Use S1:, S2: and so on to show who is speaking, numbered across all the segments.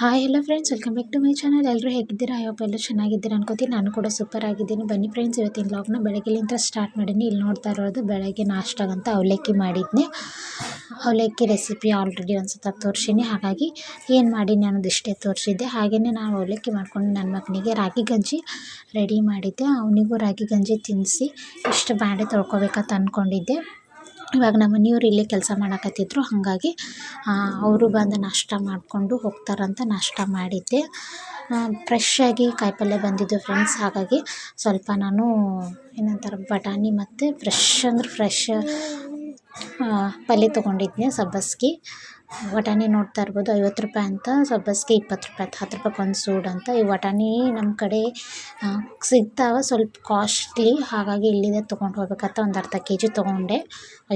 S1: Hi hello friends welcome back to my channel ಎಲ್ಲರೂ ಹೇಗಿದ್ದೀರಾ? ಅಯ್ಯಪ್ಪ ಎಲ್ಲ ಚೆನ್ನಾಗಿದ್ದೀರಾ ಅನ್ಕೋತೀನಿ. ನಾನು ಕೂಡ ಸೂಪರ್ ಆಗಿದ್ದೀನಿ. ಬನ್ನಿ ಫ್ರೆಂಡ್ಸ್ ಇವತ್ತಿನ ಲಾಗ್ನ ಬೆಳಗ್ಗೆಲಿಂದ ಸ್ಟಾರ್ಟ್ ಮಾಡೀನಿ. ಇಲ್ಲಿ ನೋಡ್ತಾ ಇರೋದು ಬೆಳಗ್ಗೆ ನಾಷ್ಟಾಗಂತ ಅವಲಕ್ಕಿ ಮಾಡಿದ್ನಿ. ಅವಲಕ್ಕಿ ರೆಸಿಪಿ ಆಲ್ರೆಡಿ ಒಂದು ಸತ ತೋರಿಸೀನಿ. ಹಾಗಾಗಿ ಏನು ಮಾಡೀನಿ ಅನ್ನೋದು ಇಷ್ಟೇ ತೋರಿಸಿದ್ದೆ. ಹಾಗೆಯೇ ನಾನು ಅವಲಕ್ಕಿ ಮಾಡ್ಕೊಂಡು ನನ್ನ ಮಗನಿಗೆ ರಾಗಿ ಗಂಜಿ ರೆಡಿ ಮಾಡಿದ್ದೆ. ಅವನಿಗೂ ರಾಗಿ ಗಂಜಿ ತಿನ್ನಿಸಿ ಇಷ್ಟು ಬಾಂಡೆ ತೊಳ್ಕೊಬೇಕಂತ ಅಂದ್ಕೊಂಡಿದ್ದೆ ಇವಾಗ ನಮ್ಮ ಮನೆಯವ್ರು ಇಲ್ಲೇ ಕೆಲಸ ಮಾಡಕತ್ತಿದ್ರು, ಹಾಗಾಗಿ ಅವರು ಬಂದು ನಾಷ್ಟ ಮಾಡಿಕೊಂಡು ಹೋಗ್ತಾರಂತ ನಾಷ್ಟ ಮಾಡಿದ್ದೆ. ಫ್ರೆಶ್ ಆಗಿ ಕಾಯಿಪಲ್ಯ ಬಂದಿದ್ದು ಫ್ರೆಂಡ್ಸ್ ಹಾಗಾಗಿ ಸ್ವಲ್ಪ ನಾನು, ಏನಂತಾರೆ, ಬಟಾಣಿ ಮತ್ತು ಫ್ರೆಶ್ ಅಂದ್ರೆ ಫ್ರೆಶ್ ಪಲ್ಯ ತೊಗೊಂಡಿದ್ದೆ ಸಬ್ಬಸ್ಗೆ. ವಟಾಣಿ ನೋಡ್ತಾ ಇರ್ಬೋದು, ಐವತ್ತು ರೂಪಾಯಿ ಅಂತ. ಸಬ್ಬಸ್ಗೆ ಇಪ್ಪತ್ತು ರೂಪಾಯಿ ಹತ್ತು ರೂಪಾಯಿ ಒಂದು ಸೂಡು ಅಂತ. ಈ ವಟಾಣಿ ನಮ್ಮ ಕಡೆ ಸಿಗ್ತಾವ ಸ್ವಲ್ಪ ಕಾಸ್ಟ್ಲಿ ಹಾಗಾಗಿ ಇಲ್ಲಿಂದ ತೊಗೊಂಡು ಹೋಗ್ಬೇಕಂತ ಒಂದು ಅರ್ಧ ಕೆ ಜಿ ತೊಗೊಂಡೆ.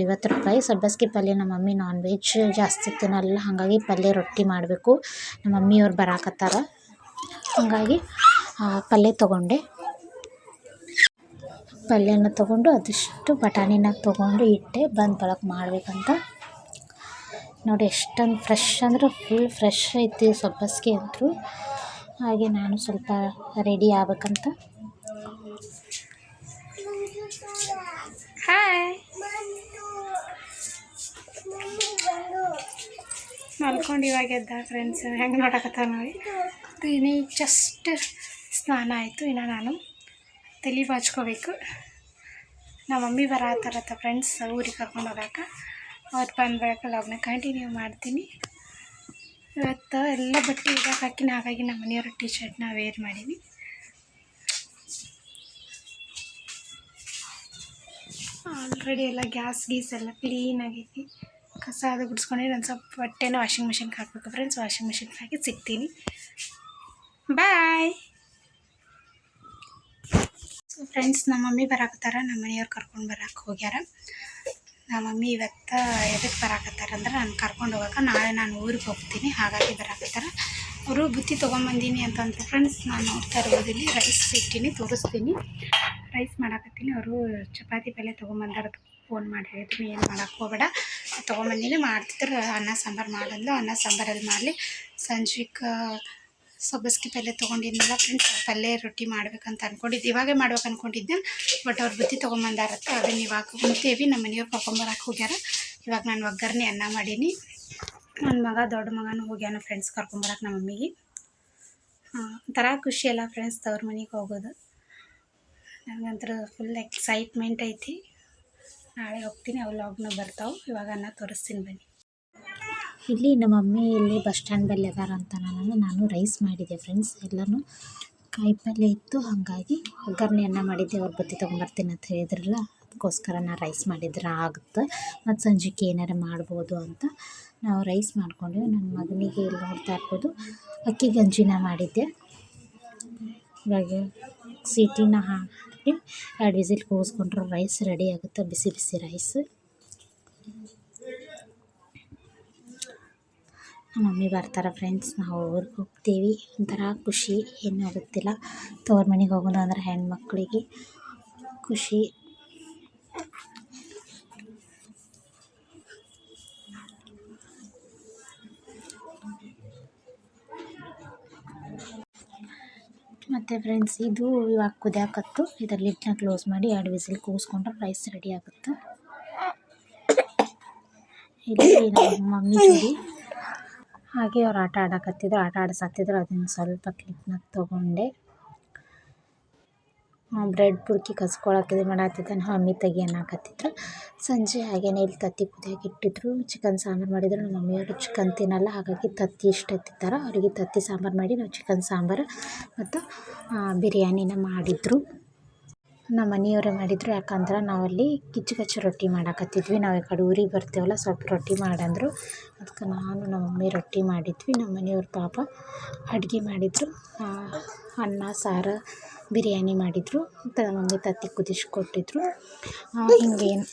S1: ಐವತ್ತು ರೂಪಾಯಿ. ಸಬ್ಬಸ್ಗೆ ಪಲ್ಯ ನಮ್ಮ ಮಮ್ಮಿ ನಾನ್ ವೆಜ್ ಜಾಸ್ತಿ ತಿನ್ನಲ್ಲ. ಹಾಗಾಗಿ ಪಲ್ಯ ರೊಟ್ಟಿ ಮಾಡಬೇಕು. ನಮ್ಮ ಮಮ್ಮಿಯವ್ರು ಬರಾಕತ್ತಾರ. ಹಾಗಾಗಿ ಪಲ್ಯ ತೊಗೊಂಡೆ. ಪಲ್ಯನ ತೊಗೊಂಡು ಅದಿಷ್ಟು ಬಟಾಣಿನ ತೊಗೊಂಡು ಇಟ್ಟೆ, ಬಂದು ಬಳಕೆ ಮಾಡಬೇಕಂತ. ನೋಡಿ ಎಷ್ಟೊಂದು ಫ್ರೆಶ್ ಅಂದ್ರೆ ಫುಲ್ ಫ್ರೆಶ್ ಐತಿ ಸೊಬ್ಬಸ್ಗೆ ಅಂತೂ ಹಾಗೆ ನಾನು ಸ್ವಲ್ಪ ರೆಡಿ ಆಗ್ಬೇಕಂತ.
S2: ಹಾಯ್ ಮಲ್ಕೊಂಡು ಇವಾಗ ಎದ್ದ ಫ್ರೆಂಡ್ಸ್ ಹೆಂಗೆ ನೋಡಕತ್ತ ನೋಡಿ. ಇನ್ನು ಜಸ್ಟ್ ಸ್ನಾನ ಆಯಿತು, ಇನ್ನು ನಾನು ತಲೆ ಬಾಚ್ಕೋಬೇಕು. ನಮ್ಮ ಮಮ್ಮಿ ಬರತ್ತಾರತ್ತ ಫ್ರೆಂಡ್ಸ್ ಊರಿಗೆ ಕರ್ಕೊಂಡು ಹೋಗಕ್ಕೆ ಅವ್ರು ಬಂದ ಬಳಿಕ ಕಂಟಿನ್ಯೂ ಮಾಡ್ತೀನಿ. ಇವತ್ತು ಎಲ್ಲ ಬಟ್ಟೆ ಇಡಕ್ಕೆ ಹಾಕಿನ ಹಾಗಾಗಿ ನಮ್ಮ ಮನೆಯವ್ರ ಟಿ ಶರ್ಟ್ನ ವೇರ್ ಮಾಡೀನಿ. ಆಲ್ರೆಡಿ ಎಲ್ಲ ಗ್ಯಾಸ್ ಗೀಸ್ ಎಲ್ಲ ಕ್ಲೀನ್ ಆಗೈತಿ. ಕಸ ಅದು ಗುಡಿಸ್ಕೊಂಡು ನಾನು ಸ್ವಲ್ಪ ಬಟ್ಟೆನ ವಾಷಿಂಗ್ ಮಿಷಿನ್ಗೆ ಹಾಕಬೇಕು ಫ್ರೆಂಡ್ಸ್ ವಾಷಿಂಗ್ ಮಿಷಿನ್ಗೆ ಹಾಕಿ ಸಿಗ್ತೀನಿ. ಬಾಯ್ ಫ್ರೆಂಡ್ಸ್ ನಮ್ಮ ಮಮ್ಮಿ ಬರಾಕತ್ತಾರ, ನಮ್ಮ ಮನೆಯವ್ರು ಕರ್ಕೊಂಡು ಬರಕ್ಕೆ ಹೋಗ್ಯಾರ. ನಮ್ಮ ಮಮ್ಮಿ ಇವತ್ತು ಎದಕ್ಕೆ ಬರಾಕತ್ತಾರ ಅಂದ್ರೆ ನಾನು ಕರ್ಕೊಂಡು ಹೋಗಕ್ಕೆ ನಾಳೆ ನಾನು ಊರಿಗೆ ಹೋಗ್ತೀನಿ, ಹಾಗಾಗಿ ಬರಾಕತ್ತಾರ. ಅವರು ಬುತ್ತಿ ತೊಗೊಂಬಂದೀನಿ ಅಂತಂದ್ರೆ ಫ್ರೆಂಡ್ಸ್ ನಾನು ನೋಡ್ತಾ ಇರೋದಿಲ್ಲಿ ರೈಸ್ ಇಟ್ಟೀನಿ, ತೋರಿಸ್ತೀನಿ. ರೈಸ್ ಮಾಡಾಕತ್ತೀನಿ, ಅವರು ಚಪಾತಿ ಪಲ್ಯ ತೊಗೊಂಬಂದಾರ ಫೋನ್ ಮಾಡಿ ಹೇಳಿದ್ರು, ಏನು ಮಾಡೋಕ್ಕೆ ಹೋಗಬೇಡ. ತೊಗೊಂಬಂದಿನಿ, ಮಾಡ್ತಿದ್ರು, ಅನ್ನ ಸಾಂಬಾರು ಮಾಡಂದು ಅನ್ನ ಸಾಂಬಾರಲ್ಲಿ ಮಾಡಲಿ. ಸಂಜೆಗೆ ಸಬ್ಬಸ್ಗೆ ಪಲ್ಯ ತೊಗೊಂಡಿದ್ನಲ್ಲ ಫ್ರೆಂಡ್ಸ್ ಪಲ್ಯ ರೊಟ್ಟಿ ಮಾಡ್ಬೇಕಂತ ಅಂದ್ಕೊಂಡಿದ್ದೆ ಇವಾಗೇ ಮಾಡ್ಬೇಕು ಅಂದ್ಕೊಂಡಿದ್ದೆ ಬಟ್ ಅವ್ರು ಬುತ್ತಿ ತೊಗೊಂಬಂದಾರತ್ತ ಅದನ್ನು ಇವಾಗ ಕುಂತೀವಿ ನಮ್ಮ ಮನೆಯವ್ರು ಕರ್ಕೊಂಬರಕ್ಕೆ ಹೋಗ್ಯಾರ. ಇವಾಗ ನಾನು ಒಗ್ಗರಣೆ ಅನ್ನ ಮಾಡೀನಿ. ನನ್ನ ಮಗ, ದೊಡ್ಡ ಮಗನೂ ಹೋಗ್ಯಾನ ಫ್ರೆಂಡ್ಸ್ ಕರ್ಕೊಂಬರಕ್ಕೆ ನಮ್ಮ ಮಮ್ಮಿಗೆ. ಒಂಥರ ಖುಷಿ ಅಲ್ಲ ಫ್ರೆಂಡ್ಸ್ ತವ್ರ ಮನೆಗೆ ಹೋಗೋದು. ನನಗಂತರ ಫುಲ್ ಎಕ್ಸೈಟ್ಮೆಂಟ್ ಐತಿ. ನಾಳೆ ಹೋಗ್ತೀನಿ ಅವು ಬರ್ತಾವೆ. ಇವಾಗ ಅನ್ನ ತೋರಿಸ್ತೀನಿ ಬನ್ನಿ.
S1: ಇಲ್ಲಿ ನಮ್ಮ ಮಮ್ಮಿ ಇಲ್ಲಿ ಬಸ್ ಸ್ಟ್ಯಾಂಡ್ ಬಲ್ಲಿ ಅದಾರ ಅಂತ ನಾನು ನಾನು ರೈಸ್ ಮಾಡಿದ್ದೆ ಫ್ರೆಂಡ್ಸ್ ಎಲ್ಲನೂ. ಕಾಯಿ ಪಲ್ಯ ಇತ್ತು, ಹಾಗಾಗಿ ಒಗ್ಗರಣೆ ಅನ್ನ ಮಾಡಿದ್ದೆ. ಅವ್ರ ಬತ್ತಿ ತೊಗೊಂಬರ್ತೀನಿ ಅಂತ ಹೇಳಿದ್ರಲ್ಲ, ಅದಕ್ಕೋಸ್ಕರ ನಾನು ರೈಸ್ ಮಾಡಿದ್ರೆ ಆಗುತ್ತೆ. ಮತ್ತು ಸಂಜೆಗೆ ಏನಾರು ಮಾಡ್ಬೋದು ಅಂತ ನಾವು ರೈಸ್ ಮಾಡ್ಕೊಂಡ್ವಿ. ನನ್ನ ಮಗನಿಗೆ ಇಲ್ಲಿ ನೋಡ್ತಾ ಇರ್ಬೋದು. ಅಕ್ಕಿ ಗಂಜಿನ ಮಾಡಿದ್ದೆ. ಇವಾಗ ಸೀಟಿನ ಹಾಕಿ, ಎರಡು ವಿಸಿಲ್ ಕೂಗಿಸ್ಕೊಂಡ್ರೆ ರೈಸ್ ರೆಡಿ ಆಗುತ್ತೆ, ಬಿಸಿ ಬಿಸಿ ರೈಸ್ ನಮ್ಮ ಮಮ್ಮಿ ಬರ್ತಾರೆ ಫ್ರೆಂಡ್ಸ್ ನಾವು ಊರಿಗೆ ಹೋಗ್ತೀವಿ. ಒಂಥರ ಖುಷಿ, ಏನೂ ಗೊತ್ತಿಲ್ಲ. ತವ್ರ ಮನೆಗೆ ಹೋಗೋದು ಅಂದ್ರೆ ಹೆಣ್ಮಕ್ಳಿಗೆ ಖುಷಿ. ಮತ್ತು ಫ್ರೆಂಡ್ಸ್ ಇದು ಇವಾಗ ಕುದಿಯಾಕತ್ತು. ಇದರ ಲಿಡ್ನ ಕ್ಲೋಸ್ ಮಾಡಿ ಎರಡು ವಿಸಿಲ್ ಕೂಸ್ಕೊಂಡ್ರೆ ರೈಸ್ ರೆಡಿ ಆಗುತ್ತೆ. ಇಲ್ಲಿ ನಮ್ಮ ಮಮ್ಮಿ ಜೋಡಿ ಹಾಗೆ ಅವ್ರು ಆಟ ಆಡಕತ್ತಿದ್ರು, ಆಟ ಆಡಿಸತ್ತಿದ್ರು ಅದನ್ನು ಸ್ವಲ್ಪ ಕ್ಲಿಪ್ನ ತೊಗೊಂಡೆ. ಬ್ರೆಡ್ ಪುಡ್ಕಿ ಕಸ್ಕೊಳಕ್ಕೆ ಇದು ಮಾಡತ್ತಿದ್ದಾನೆ ಮಮ್ಮಿ ತೆಗಿ ಸಂಜೆ ಹಾಗೇನೆ ಇಲ್ಲಿ ತತ್ತಿ ಕುದಿಯೋಕೆ ಇಟ್ಟಿದ್ರು. ಚಿಕನ್ ಸಾಂಬಾರು ಮಾಡಿದ್ರು. ನಮ್ಮ ಮಮ್ಮಿಯವರು ಚಿಕನ್ ತಿನ್ನಲ್ಲ, ಹಾಗಾಗಿ ತತ್ತಿ ಇಷ್ಟ ಎತ್ತಿದ್ದಾರೆ ಅವರಿಗೆ ತತ್ತಿ ಸಾಂಬಾರು ಮಾಡಿ ನಾವು ಚಿಕನ್ ಸಾಂಬಾರು ಮತ್ತು ಬಿರಿಯಾನಿನ ಮಾಡಿದ್ರು. ನಮ್ಮ ಮನೆಯವರೇ ಮಾಡಿದ್ರು. ಯಾಕಂದ್ರೆ ನಾವಲ್ಲಿ ಕಿಚ್ಚು ಕಚ್ಚು ರೊಟ್ಟಿ ಮಾಡಾಕತ್ತಿದ್ವಿ. ನಾವು ಈ ಕಡೆ ಊರಿಗೆ ಬರ್ತೀವಲ್ಲ, ಸ್ವಲ್ಪ ರೊಟ್ಟಿ ಮಾಡಂದರು. ಅದಕ್ಕೆ ನಾನು ನಮ್ಮ ಮಮ್ಮಿ ರೊಟ್ಟಿ ಮಾಡಿದ್ವಿ. ನಮ್ಮ ಮನೆಯವ್ರ ಪಾಪ ಅಡುಗೆ ಮಾಡಿದರು. ಅನ್ನ, ಸಾರು, ಬಿರಿಯಾನಿ ಮಾಡಿದರು. ಮತ್ತು ಮಮ್ಮಿ ತತ್ತಿ ಕುದಿಸ್ಕೊಟ್ಟಿದ್ರು ಹಿಂಗೇನು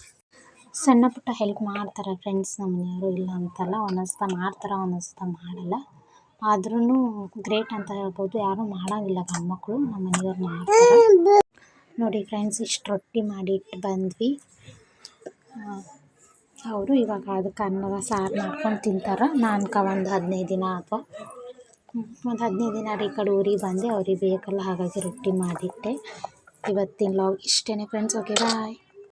S1: ಸಣ್ಣ ಪುಟ್ಟ ಹೆಲ್ಪ್ ಮಾಡ್ತಾರೆ ಫ್ರೆಂಡ್ಸ್ ನಮ್ಮ ಮನೆಯವರು. ಇಲ್ಲ ಅಂತಲ್ಲ, ಒಂದೊಂದ್ಸತ ಮಾಡ್ತಾರೆ, ಒಂದೊಂದ್ಸತ ಮಾಡಲ್ಲ. ಆದ್ರೂ ಗ್ರೇಟ್ ಅಂತ ಹೇಳ್ಬೋದು. ಯಾರೂ ಮಾಡೋಂಗಿಲ್ಲ ಗಂಡ್ಮಕ್ಳು. ನಮ್ಮ ಮನೆಯವ್ರು ಮಾಡ್ತಾರೆ. ನೋಡಿ ಫ್ರೆಂಡ್ಸ್, ಇಷ್ಟು ರೊಟ್ಟಿ ಮಾಡಿಟ್ಟು ಬಂದ್ವಿ. ಅವರು ಇವಾಗ ಅದಕ್ಕೆ ಅನ್ನದ ಸಾರು ಮಾಡ್ಕೊಂಡು ತಿಂತಾರೆ. ನಾನ್ಕ ಒಂದು ಹದಿನೈದು ದಿನ ಅಥವಾ ಒಂದು ಹದಿನೈದು ದಿನ ರೀ ಕಡೆ ಊರಿಗೆ ಬಂದೆ, ಅವ್ರಿಗೆ ಬೇಕಲ್ಲ ಹಾಗಾಗಿ ರೊಟ್ಟಿ ಮಾಡಿಟ್ಟೆ. ಇವತ್ತಿನ ಲಾಗ್ ಇಷ್ಟೇ ಫ್ರೆಂಡ್ಸ್, ಓಕೆ, ಬಾಯ್.